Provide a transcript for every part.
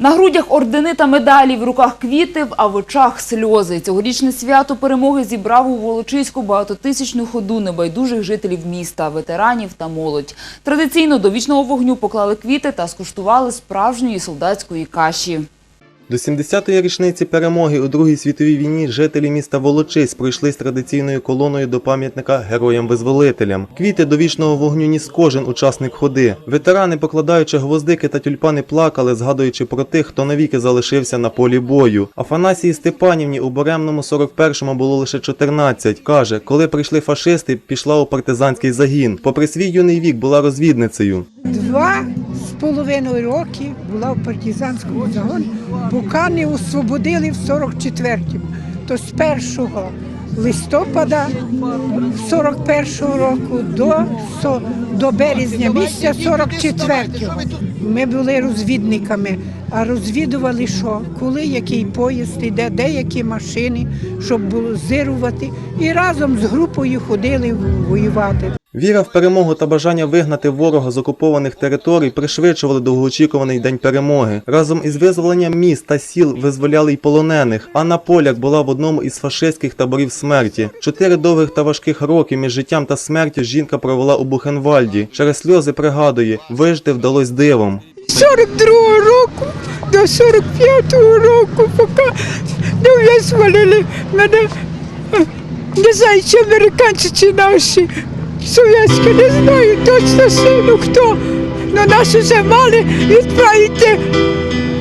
На грудях ордени та медалі, в руках квіти, а в очах сльози. Цьогорічне свято перемоги зібрав у Волочиську багатотисячну ходу небайдужих жителів міста, ветеранів та молодь. Традиційно до вічного вогню поклали квіти та скуштували справжньої солдатської каші. До 70-ї річниці перемоги у Другій світовій війні жителі міста Волочись пройшли з традиційною колоною до пам'ятника героям-визволителям. Квіти до вічного вогню ніс кожен учасник ходи. Ветерани, покладаючи гвоздики та тюльпани, плакали, згадуючи про тих, хто навіки залишився на полі бою. Афанасії Степанівні у Боремному 41-му було лише 14. Каже, коли прийшли фашисти, пішла у партизанський загін. Попри свій юний вік, була розвідницею. Два половиною роки була в партизанському загоні, не освободили в 44-му. То з 1 листопада 41-го року до, до березня місяця 44-го. Ми були розвідниками, а розвідували що, коли який поїзд іде, де які машини, щоб було зирувати. І разом з групою ходили воювати. Віра в перемогу та бажання вигнати ворога з окупованих територій пришвидшували довгоочікуваний день перемоги. Разом із визволенням міст та сіл визволяли й полонених. Анна Поляк була в одному із фашистських таборів смерті. Чотири довгих та важких роки між життям та смертю жінка провела у Бухенвальді. Через сльози пригадує, вижити вдалось дивом. 42-го року до 45-го року, поки не визволили мене. Не знаю, чи американці, чи наші совєтські, не знаю точно сину хто. Но нас уже мали відправити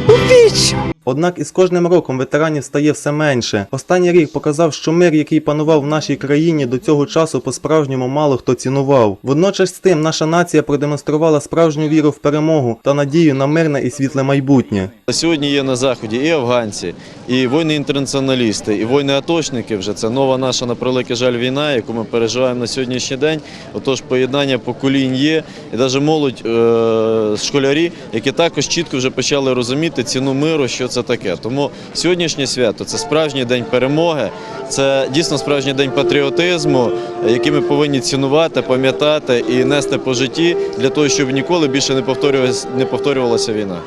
у піч. Однак із кожним роком ветеранів стає все менше. Останній рік показав, що мир, який панував в нашій країні, до цього часу по-справжньому мало хто цінував. Водночас з тим наша нація продемонструвала справжню віру в перемогу та надію на мирне і світле майбутнє. Сьогодні є на заході і афганці, і воїни-інтернаціоналісти, і воїни-атошники. Вже це нова наша на превеликий жаль війна, яку ми переживаємо на сьогоднішній день. Отож, поєднання поколінь є, і навіть молодь е- школярі, які також чітко вже почали розуміти ціну миру, що це таке. Тому сьогоднішнє свято це справжній день перемоги, це дійсно справжній день патріотизму, який ми повинні цінувати, пам'ятати і нести по житті для того, щоб ніколи більше не повторювалася, не повторювалася війна.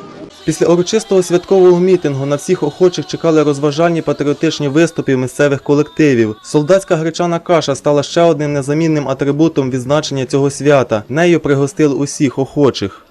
Після урочистого святкового мітингу на всіх охочих чекали розважальні патріотичні виступи місцевих колективів. Солдатська гречана каша стала ще одним незамінним атрибутом відзначення цього свята. Нею пригостили усіх охочих.